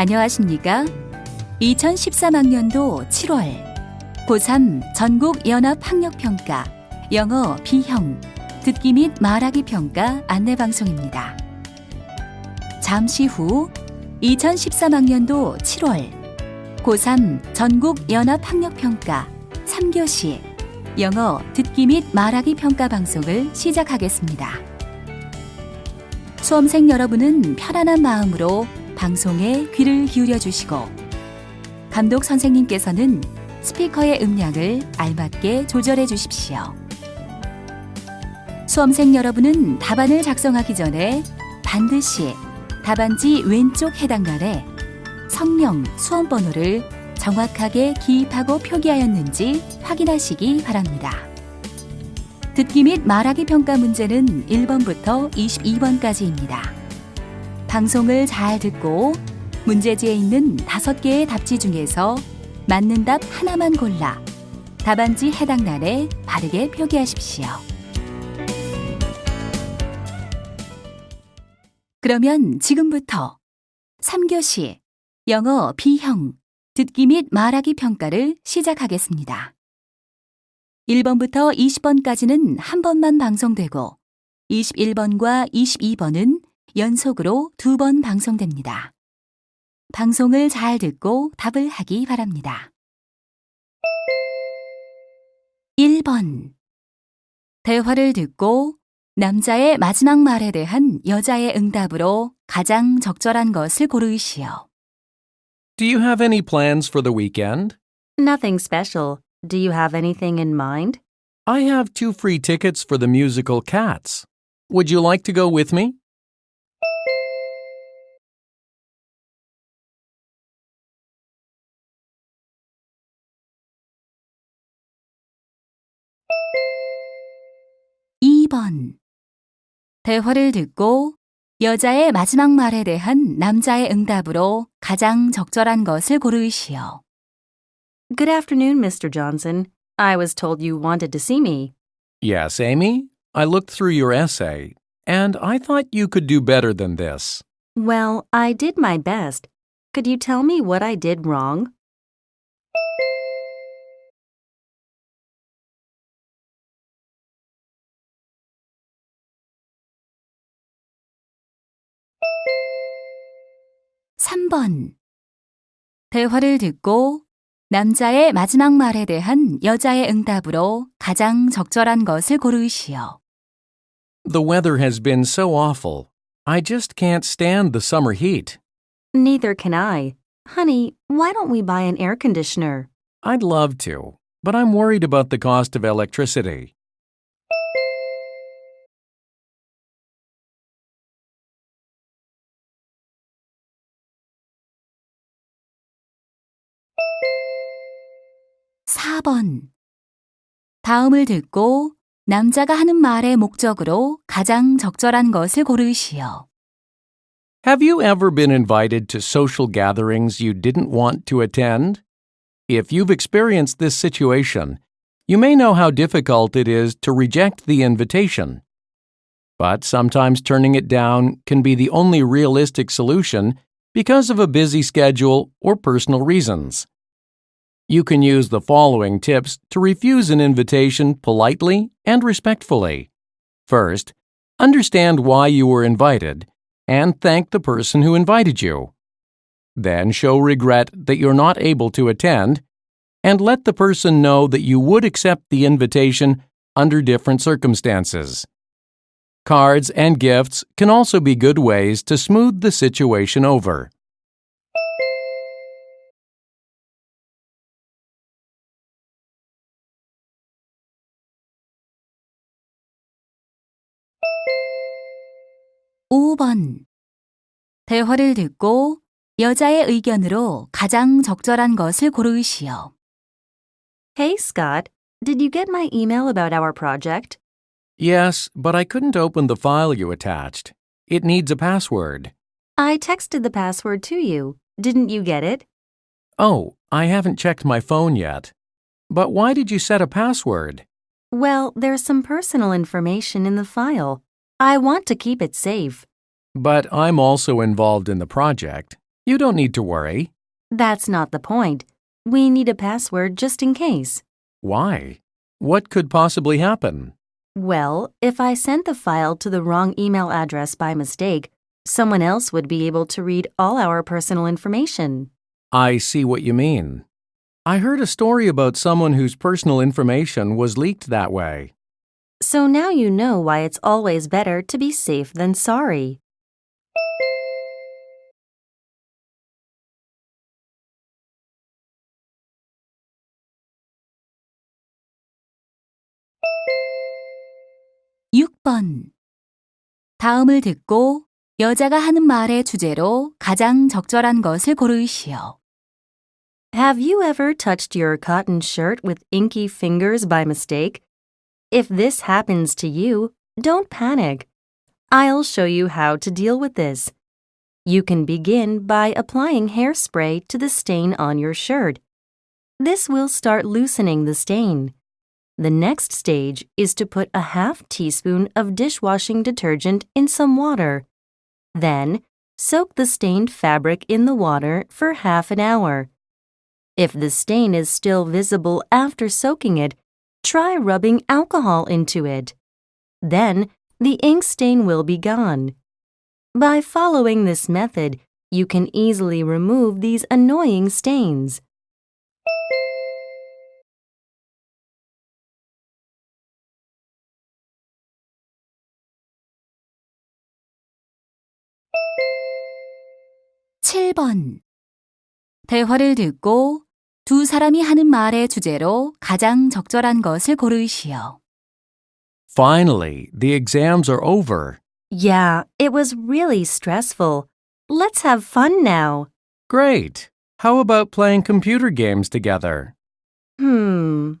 안녕하십니까? 2013학년도 7월 고3 전국 연합 학력 평가 영어 B형 듣기 및 말하기 평가 안내 방송입니다. 잠시 후 2013학년도 7월 고3 전국 연합 학력 평가 3교시 영어 듣기 및 말하기 평가 방송을 시작하겠습니다. 수험생 여러분은 편안한 마음으로 방송에 귀를 기울여 주시고 감독 선생님께서는 스피커의 음량을 알맞게 조절해 주십시오. 수험생 여러분은 답안을 작성하기 전에 반드시 답안지 왼쪽 해당란에 성명, 수험 번호를 정확하게 기입하고 표기하였는지 확인하시기 바랍니다. 듣기 및 말하기 평가 문제는 1번부터 22번까지입니다. 방송을 잘 듣고 문제지에 있는 5개의 답지 중에서 맞는 답 하나만 골라 답안지 해당란에 바르게 표기하십시오. 그러면 지금부터 3교시 영어 B형 듣기 및 말하기 평가를 시작하겠습니다. 1번부터 20번까지는 한 번만 방송되고 21번과 22번은 연속으로 두 번 방송됩니다. 방송을 잘 듣고 답을 하기 바랍니다. 1번 대화를 듣고 남자의 마지막 말에 대한 여자의 응답으로 가장 적절한 것을 고르시오. Do you have any plans for the weekend? Nothing special. Do you have anything in mind? I have two free tickets for the musical Cats. Would you like to go with me? 이 번 대화를 듣고 여자의 마지막 말에 대한 남자의 응답으로 가장 적절한 것을 고르시오. Good afternoon, Mr. Johnson. I was told you wanted to see me. Yes, Amy. I looked through your essay, and I thought you could do better than this. Well, I did my best. Could you tell me what I did wrong? 삼번 대화를 듣고 남자의 마지막 말에 대한 여자의 응답으로 가장 적절한 것을 고르시오. The weather has been so awful. I just can't stand the summer heat. Neither can I. Honey, why don't we buy an air conditioner? I'd love to, but I'm worried about the cost of electricity. 사번 다음을 듣고 남자가 하는 말의 목적으로 가장 적절한 것을 고르시오. Have you ever been invited to social gatherings you didn't want to attend? If you've experienced this situation, you may know how difficult it is to reject the invitation. But sometimes turning it down can be the only realistic solution because of a busy schedule or personal reasons. You can use the following tips to refuse an invitation politely and respectfully. First, understand why you were invited and thank the person who invited you. Then show regret that you're not able to attend and let the person know that you would accept the invitation under different circumstances. Cards and gifts can also be good ways to smooth the situation over. 오번 대화를 듣고 여자의 의견으로 가장 적절한 것을 고르시오. Hey, Scott. Did you get my email about our project? Yes, but I couldn't open the file you attached. It needs a password. I texted the password to you. Didn't you get it? Oh, I haven't checked my phone yet. But why did you set a password? Well, there's some personal information in the file. I want to keep it safe. But I'm also involved in the project. You don't need to worry. That's not the point. We need a password just in case. Why? What could possibly happen? Well, if I sent the file to the wrong email address by mistake, someone else would be able to read all our personal information. I see what you mean. I heard a story about someone whose personal information was leaked that way. So now you know why it's always better to be safe than sorry. 육 번 다음을 듣고 여자가 하는 말의 주제로 가장 적절한 것을 고르시오. Have you ever touched your cotton shirt with inky fingers by mistake? If this happens to you, don't panic. I'll show you how to deal with this. You can begin by applying hairspray to the stain on your shirt. This will start loosening the stain. The next stage is to put a half teaspoon of dishwashing detergent in some water. Then, soak the stained fabric in the water for half an hour. If the stain is still visible after soaking it, try rubbing alcohol into it. Then, the ink stain will be gone. By following this method, you can easily remove these annoying stains. 칠 번 대화를 듣고 두 사람이 하는 말의 주제로 가장 적절한 것을 고르시오. Finally, the exams are over. Yeah, it was really stressful. Let's have fun now. Great. How about playing computer games together? Hmm.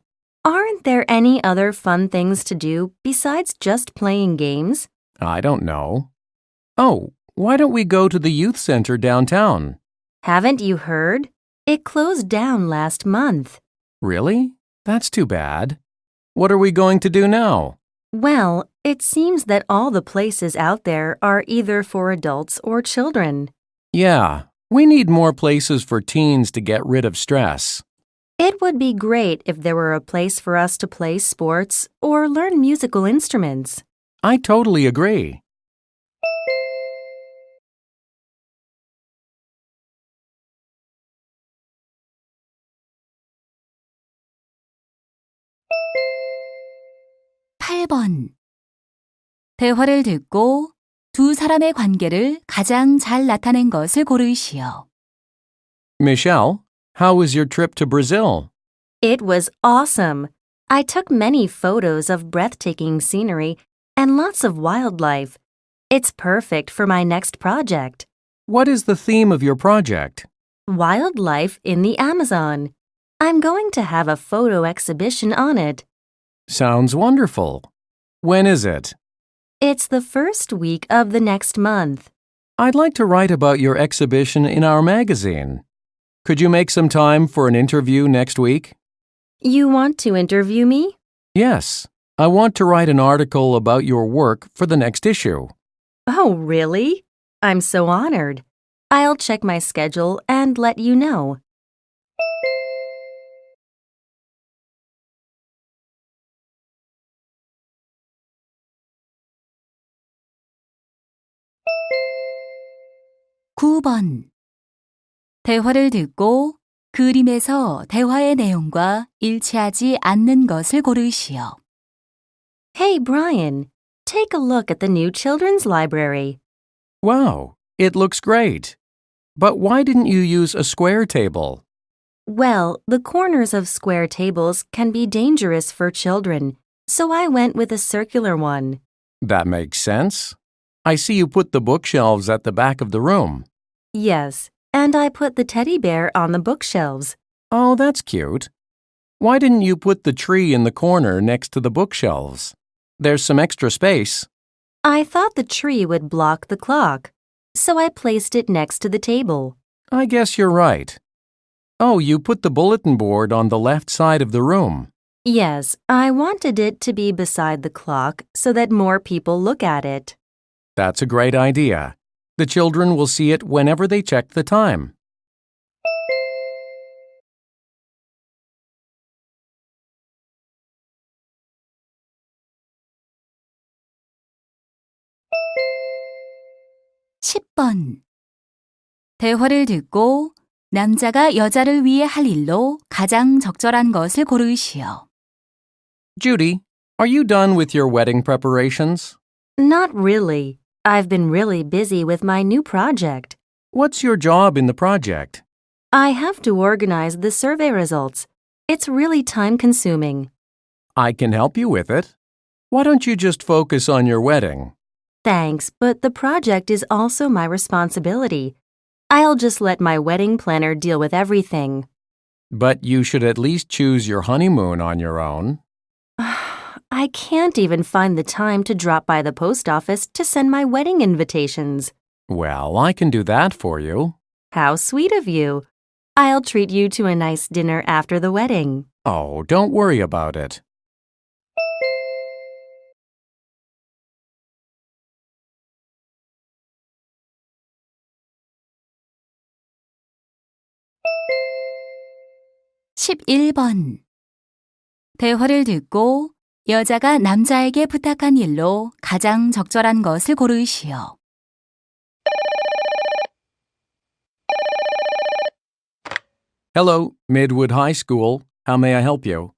Aren't there any other fun things to do besides just playing games? I don't know. Oh, why don't we go to the youth center downtown? Haven't you heard? It closed down last month. Really? That's too bad. What are we going to do now? Well, it seems that all the places out there are either for adults or children. Yeah, we need more places for teens to get rid of stress. It would be great if there were a place for us to play sports or learn musical instruments. I totally agree. 팔 번 대화를 듣고 두 사람의 관계를 가장 잘 나타낸 것을 고르시오. Michelle, how was your trip to Brazil? It was awesome. I took many photos of breathtaking scenery and lots of wildlife. It's perfect for my next project What is the theme of your project? Wildlife in the Amazon. I'm going to have a photo exhibition on it. Sounds wonderful. When is it? It's the first week of the next month. I'd like to write about your exhibition in our magazine. Could you make some time for an interview next week? You want to interview me? Yes. I want to write an article about your work for the next issue. Oh, really? I'm so honored. I'll check my schedule and let you know. 구 번 대화를 듣고 그림에서 대화의 내용과 일치하지 않는 것을 고르시오. Hey, Brian, take a look at the new children's library. Wow, it looks great. But why didn't you use a square table? Well, the corners of square tables can be dangerous for children, so I went with a circular one. That makes sense. I see you put the bookshelves at the back of the room. Yes, and I put the teddy bear on the bookshelves. Oh, that's cute. Why didn't you put the tree in the corner next to the bookshelves? There's some extra space. I thought the tree would block the clock, so I placed it next to the table. I guess you're right. Oh, you put the bulletin board on the left side of the room. Yes, I wanted it to be beside the clock so that more people look at it. That's a great idea. The children will see it whenever they check the time. 십 번 대화를 듣고 남자가 여자를 위해 할 일로 가장 적절한 것을 고르시오. Judy, are you done with your wedding preparations? Not really. I've been really busy with my new project. What's your job in the project? I have to organize the survey results. It's really time consuming. I can help you with it. Why don't you just focus on your wedding? Thanks, but the project is also my responsibility. I'll just let my wedding planner deal with everything. But you should at least choose your honeymoon on your own. I can't even find the time to drop by the post office to send my wedding invitations. Well, I can do that for you. How sweet of you. I'll treat you to a nice dinner after the wedding. Oh, don't worry about it. 십일 번 대화를 듣고 여자가 남자에게 부탁한 일로 가장 적절한 것을 고르시오. Hello, Midwood High School. How may I help you?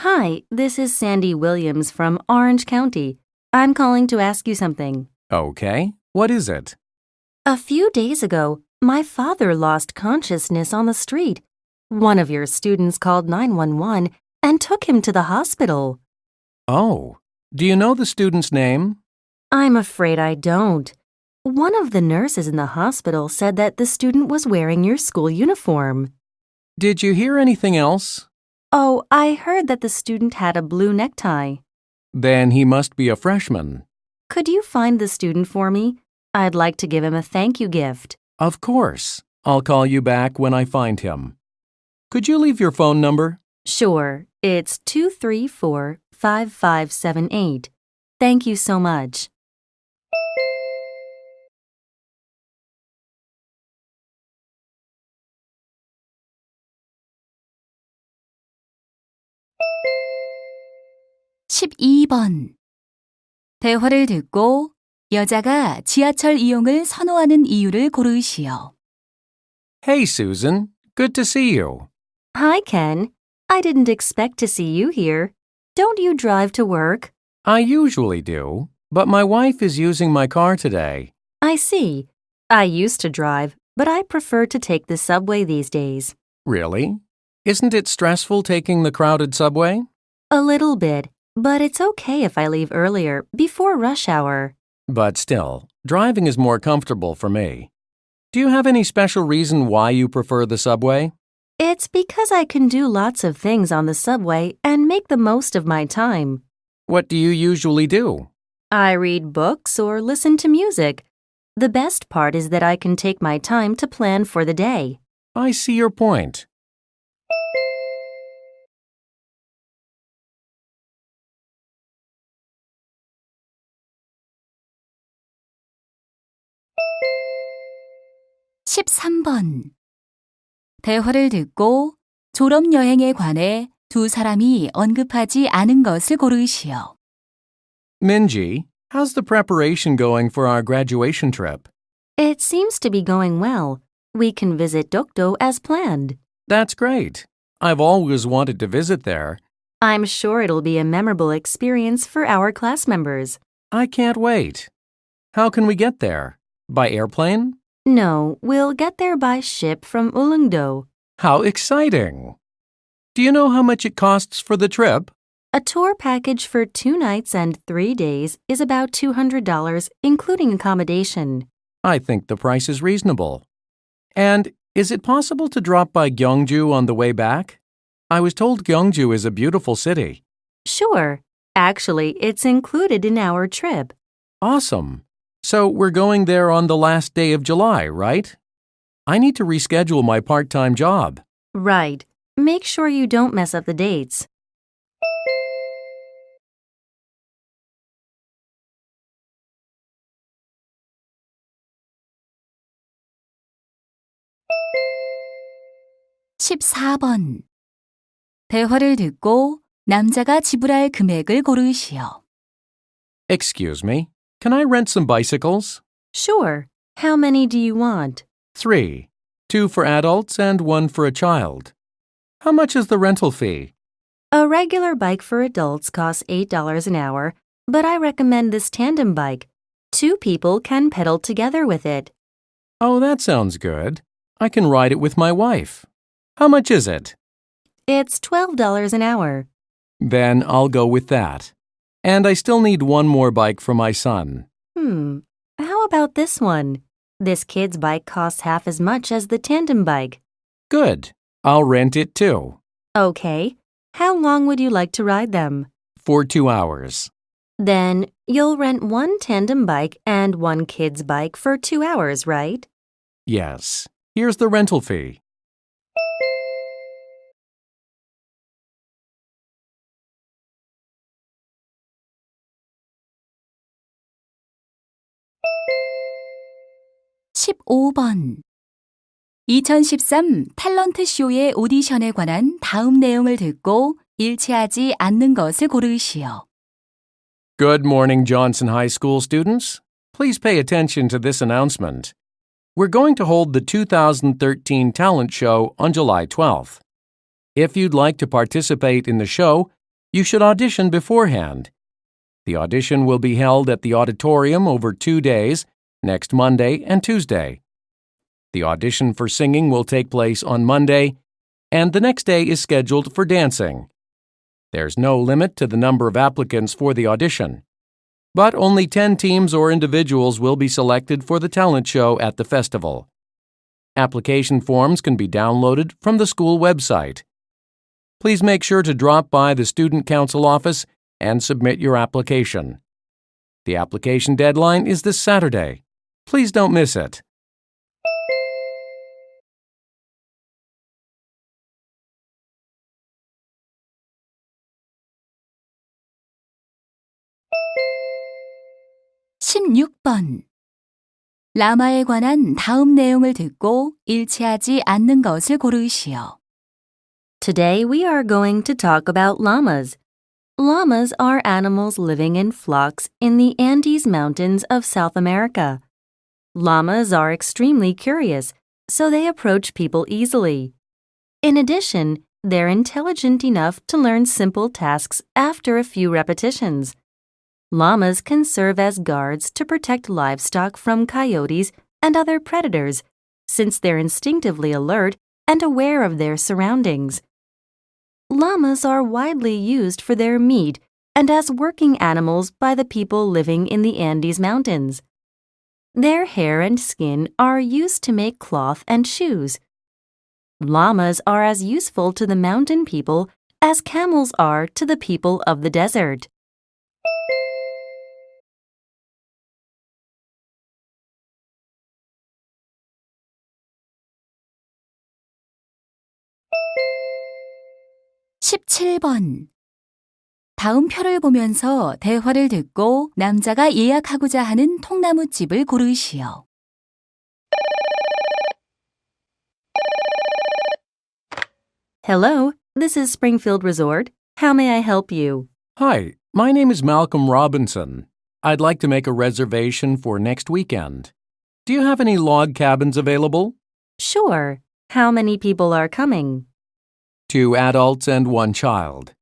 Hi, this is Sandy Williams from Orange County. I'm calling to ask you something. Okay. What is it? A few days ago, my father lost consciousness on the street. One of your students called 911 and took him to the hospital. Oh, do you know the student's name? I'm afraid I don't. One of the nurses in the hospital said that the student was wearing your school uniform. Did you hear anything else? Oh, I heard that the student had a blue necktie. Then he must be a freshman. Could you find the student for me? I'd like to give him a thank you gift. Of course. I'll call you back when I find him. Could you leave your phone number? Sure, it's 234 5578. Thank you so much. 십이 번 대화를 듣고 여자가 지하철 이용을 선호하는 이유를 고르시오. Hey, Susan. Good to see you. Hi, Ken. I didn't expect to see you here. Don't you drive to work? I usually do, but my wife is using my car today. I see. I used to drive, but I prefer to take the subway these days. Really? Isn't it stressful taking the crowded subway? A little bit, but it's okay if I leave earlier, before rush hour. But still, driving is more comfortable for me. Do you have any special reason why you prefer the subway? It's because I can do lots of things on the subway and make the most of my time. What do you usually do? I read books or listen to music. The best part is that I can take my time to plan for the day. I see your point. (13번) 대화를 듣고 졸업 여행에 관해 두 사람이 언급하지 않은 것을 고르시오. Minji, how's the preparation going for our graduation trip? It seems to be going well. We can visit Dokdo as planned. That's great. I've always wanted to visit there. I'm sure it'll be a memorable experience for our class members. I can't wait. How can we get there? By airplane? No, we'll get there by ship from Ulungdo. How exciting! Do you know how much it costs for the trip? A tour package for two nights and three days is about $200, including accommodation. I think the price is reasonable. And is it possible to drop by Gyeongju on the way back? I was told Gyeongju is a beautiful city. Sure. Actually, it's included in our trip. Awesome. So we're going there on the last day of July, right? I need to reschedule my part time job. Right. Make sure you don't mess up the dates. (14번) 대화를 듣고 남자가 지불할 금액을 고르시오. Excuse me can I rent some bicycles? Sure. How many do you want? Three. Two for adults and one for a child. How much is the rental fee? A regular bike for adults costs $8 an hour, but I recommend this tandem bike. Two people can pedal together with it. Oh, that sounds good. I can ride it with my wife. How much is it? It's $12 an hour. Then I'll go with that. And I still need one more bike for my son. Hmm. How about this one? This kid's bike costs half as much as the tandem bike. Good. I'll rent it too. Okay. How long would you like to ride them? For two hours. Then you'll rent one tandem bike and one kid's bike for two hours, right? Yes. Here's the rental fee. 십오 번 2013 탤런트 쇼의 오디션에 관한 다음 내용을 듣고 일치하지 않는 것을 고르시오. Good morning, Johnson High School students. Please pay attention to this announcement. We're going to hold the 2013 talent show on July 12th. If you'd like to participate in the show, you should audition beforehand. The audition will be held at the auditorium over two days, next Monday and Tuesday. The audition for singing will take place on Monday, and the next day is scheduled for dancing. There's no limit to the number of applicants for the audition. But only 10 teams or individuals will be selected for the talent show at the festival. Application forms can be downloaded from the school website. Please make sure to drop by the Student Council office and submit your application. The application deadline is this Saturday. Please don't miss it. 십육 번 라마에 관한 다음 내용을 듣고 일치하지 않는 것을 고르시오. Today we are going to talk about llamas. Llamas are animals living in flocks in the Andes Mountains of South America. Llamas are extremely curious, so they approach people easily. In addition, they're intelligent enough to learn simple tasks after a few repetitions. Llamas can serve as guards to protect livestock from coyotes and other predators, since they're instinctively alert and aware of their surroundings. Llamas are widely used for their meat and as working animals by the people living in the Andes Mountains. Their hair and skin are used to make cloth and shoes. Llamas are as useful to the mountain people as camels are to the people of the desert. 다음 표를 보면서 대화를 듣고 남자가 예약하고자 하는 통나무집을 고르시오. Hello, this is Springfield Resort. How may I help you? Hi, my name is Malcolm Robinson. I'd like to make a reservation for next weekend. Do you have any log cabins available? Sure. How many people are coming? Two adults and one child.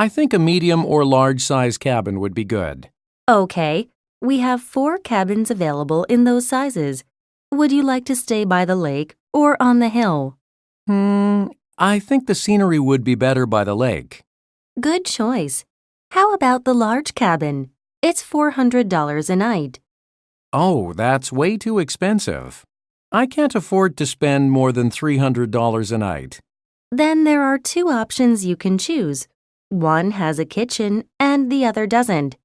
I think a medium or large size cabin would be good. Okay, we have four cabins available in those sizes. Would you like to stay by the lake or on the hill? Hmm, I think the scenery would be better by the lake. Good choice. How about the large cabin? It's $400 a night. Oh, that's way too expensive. I can't afford to spend more than $300 a night. Then there are two options you can choose. One has a kitchen and the other doesn't.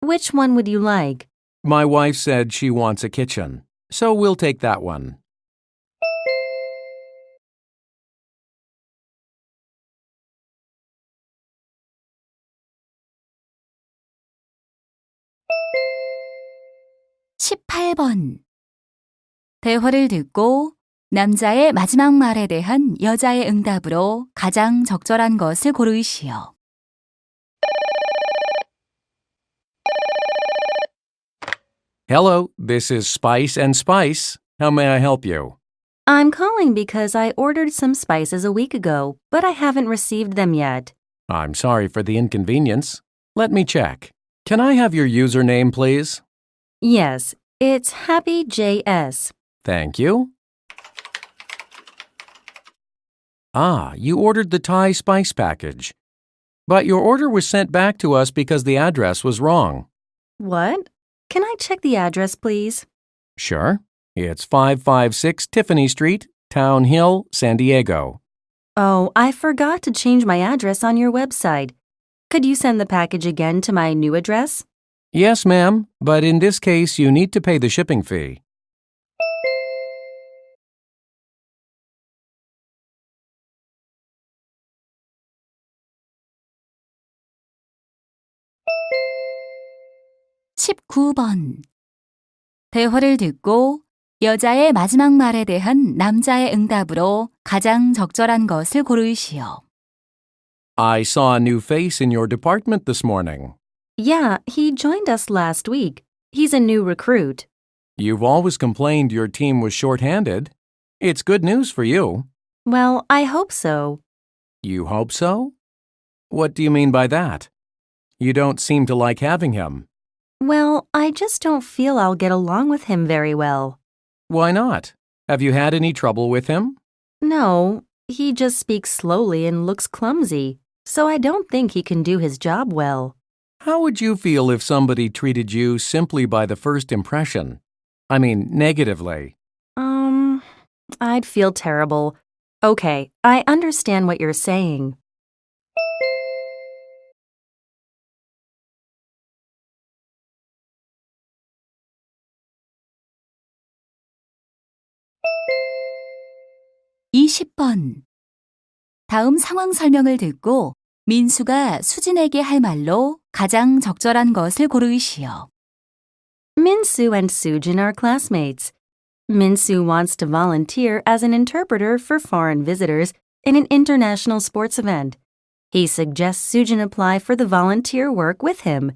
Which one would you like? My wife said she wants a kitchen, so we'll take that one. 십팔 번 대화를 듣고 남자의 마지막 말에 대한 여자의 응답으로 가장 적절한 것을 고르시오. Hello, this is Spice and Spice. How may I help you? I'm calling because I ordered some spices a week ago, but I haven't received them yet. I'm sorry for the inconvenience. Let me check. Can I have your username, please? Yes, it's Happy JS. Thank you. Ah, you ordered the Thai spice package. But your order was sent back to us because the address was wrong. What? Can I check the address, please? Sure. It's 556 Tiffany Street, Town Hill, San Diego. Oh, I forgot to change my address on your website. Could you send the package again to my new address? Yes, ma'am, but in this case, you need to pay the shipping fee. 십구 번 대화를 듣고 여자의 마지막 말에 대한 남자의 응답으로 가장 적절한 것을 고르시오. I saw a new face in your department this morning. Yeah, he joined us last week. He's a new recruit. You've always complained your team was short-handed. It's good news for you. Well, I hope so. You hope so? What do you mean by that? You don't seem to like having him. Well, I just don't feel I'll get along with him very well. Why not? Have you had any trouble with him? No, he just speaks slowly and looks clumsy, so I don't think he can do his job well. How would you feel if somebody treated you simply by the first impression? I mean, negatively. Um, I'd feel terrible. Okay, I understand what you're saying. 이십 번 다음 상황 설명을 듣고 민수가 수진에게 할 말로 가장 적절한 것을 고르시오. Minsu and Sujin are classmates. Minsu wants to volunteer as an interpreter for foreign visitors in an international sports event. He suggests Sujin apply for the volunteer work with him.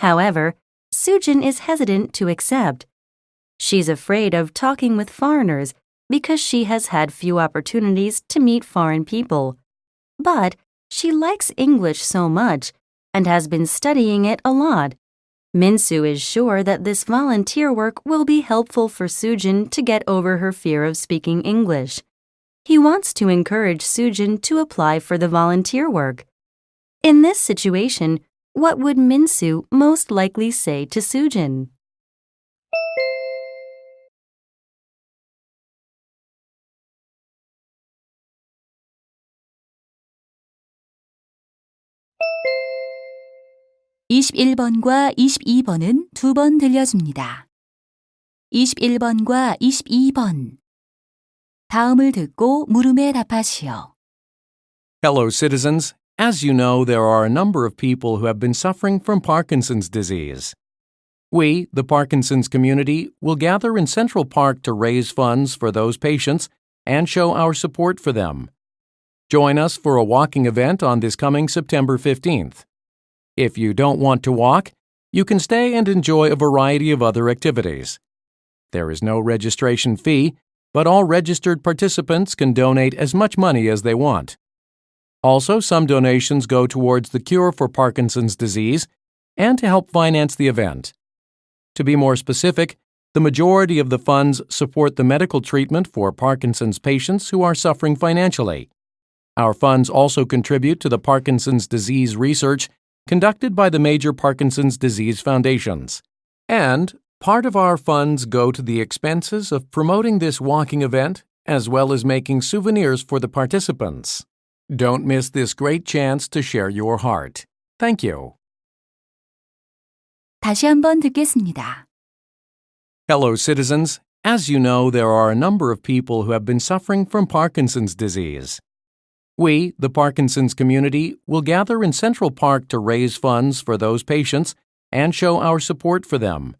However, Sujin is hesitant to accept. She's afraid of talking with foreigners because she has had few opportunities to meet foreign people. But she likes English so much and has been studying it a lot. Minsu is sure that this volunteer work will be helpful for Sujin to get over her fear of speaking English. He wants to encourage Sujin to apply for the volunteer work. In this situation, what would Minsu most likely say to Sujin? 이십일 번과 이십이 번은 두 번 들려줍니다. 이십일 번과 이십이 번 다음을 듣고 물음에 답하시오. Hello, citizens. As you know, there are a number of people who have been suffering from Parkinson's disease. We, the Parkinson's community, will gather in Central Park to raise funds for those patients and show our support for them. Join us for a walking event on this coming September 15th. If you don't want to walk, you can stay and enjoy a variety of other activities. There is no registration fee, but all registered participants can donate as much money as they want. Also, some donations go towards the cure for Parkinson's disease and to help finance the event. To be more specific, the majority of the funds support the medical treatment for Parkinson's patients who are suffering financially. Our funds also contribute to the Parkinson's disease research conducted by the major Parkinson's disease foundations. And part of our funds go to the expenses of promoting this walking event as well as making souvenirs for the participants. Don't miss this great chance to share your heart. Thank you. 다시 한번 듣겠습니다. Hello, citizens. As you know, there are a number of people who have been suffering from Parkinson's disease. We, the Parkinson's community, will gather in Central Park to raise funds for those patients and show our support for them.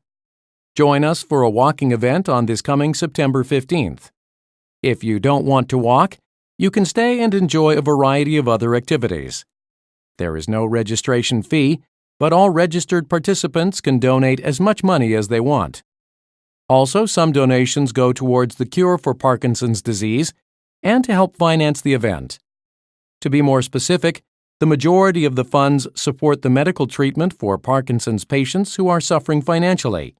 Join us for a walking event on this coming September 15th. If you don't want to walk, you can stay and enjoy a variety of other activities. There is no registration fee, but all registered participants can donate as much money as they want. Also, some donations go towards the cure for Parkinson's disease and to help finance the event. To be more specific, the majority of the funds support the medical treatment for Parkinson's patients who are suffering financially.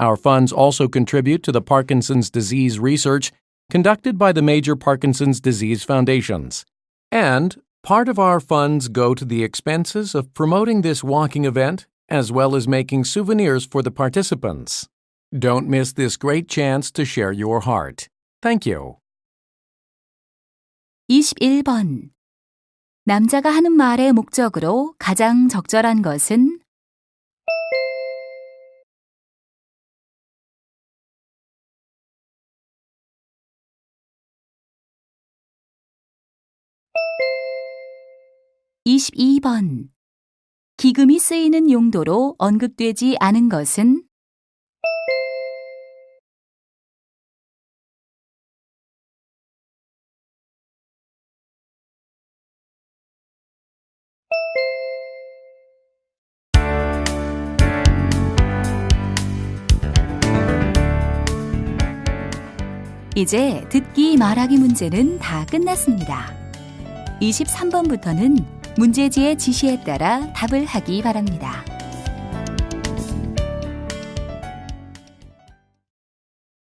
Our funds also contribute to the Parkinson's disease research conducted by the major Parkinson's disease foundations. And part of our funds go to the expenses of promoting this walking event as well as making souvenirs for the participants. Don't miss this great chance to share your heart. Thank you. 21번. 남자가 하는 말의 목적으로 가장 적절한 것은? (22번) 기금이 쓰이는 용도로 언급되지 않은 것은 이제 듣기 말하기 문제는 다 끝났습니다. 23번부터는 문제지의 지시에 따라 답을 하기 바랍니다.